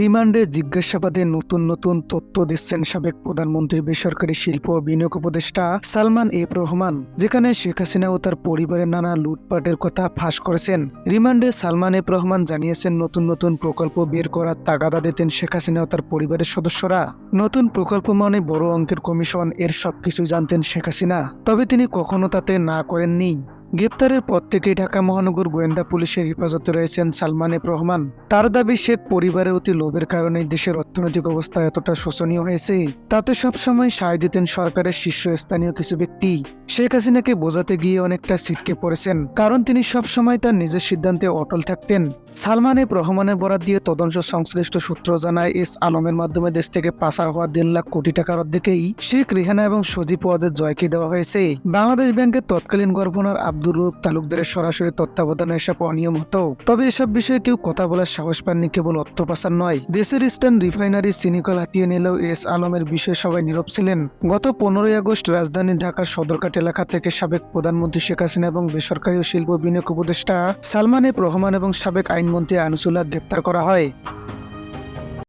রিমান্ডে জিজ্ঞাসাবাদে নতুন নতুন তথ্য দিচ্ছেন সাবেক প্রধানমন্ত্রী বেসরকারি শিল্প ও বিনিয়োগ উপদেষ্টা সালমান এফ রহমান, যেখানে শেখ হাসিনা ও তার পরিবারের নানা লুটপাটের কথা ফাঁস করেছেন। রিমান্ডে সালমান এফ রহমান জানিয়েছেন, নতুন নতুন প্রকল্প বের করার তাগাদা দিতেন শেখ হাসিনা ও তার পরিবারের সদস্যরা। নতুন প্রকল্প মানে বড় অঙ্কের কমিশন, এর সবকিছুই জানতেন শেখ হাসিনা। তবে তিনি কখনো তাতে না করেননি। গ্রেপ্তারের পর থেকেই ঢাকা মহানগর গোয়েন্দা পুলিশের হেফাজতে রয়েছেন সালমান এফ রহমান। তার দাবি শেখ পরিবারের অতি লোভের কারণে দেশের অর্থনৈতিক অবস্থা এতটা শোচনীয় হয়েছে। তাতে সবসময় সায় দিতেন সরকারের শীর্ষস্থানীয় কিছু ব্যক্তি। শেখ হাসিনাকে বোঝাতে গিয়ে অনেকটা ছিটকে পড়েছেন, কারণ তিনি সবসময় তার নিজের সিদ্ধান্তে অটল থাকতেন। সালমান এফ রহমানের বরাদ দিয়ে তদন্ত সংশ্লিষ্ট সূত্র জানায়, এস আলমের মাধ্যমে দেশ থেকে পাচার হওয়া দেড় লাখ কোটি টাকার অর্ধেকেই শেখ রিহানা এবং সজীব ওয়াজের জয়কে দেওয়া হয়েছে। বাংলাদেশ ব্যাংকের তৎকালীন গভর্নর আব্দুর রূপ তালুকদারের সরাসরি তত্ত্বাবধানে এসব অনিয়ম হতো তবে এসব বিষয়ে কেউ কথা বলার সাহস পাননি, কেবল অর্থ পাচার নয়। দেশের ইস্টার্ন রিফাইনারি সিনিকল হাতিয়ে নিলেও এস আলমের বিষয়ে সবাই নীরব ছিলেন। গত পনেরোই আগস্ট রাজধানী ঢাকার সদরঘাট এলাকা থেকে সাবেক প্রধানমন্ত্রী শেখ হাসিনা এবং বেসরকারি ও শিল্প বিনিয়োগ উপদেষ্টা সালমান এফ রহমান এবং সাবেক আইনমন্ত্রী আনিসুল্লাহ গ্রেপ্তার করা হয়।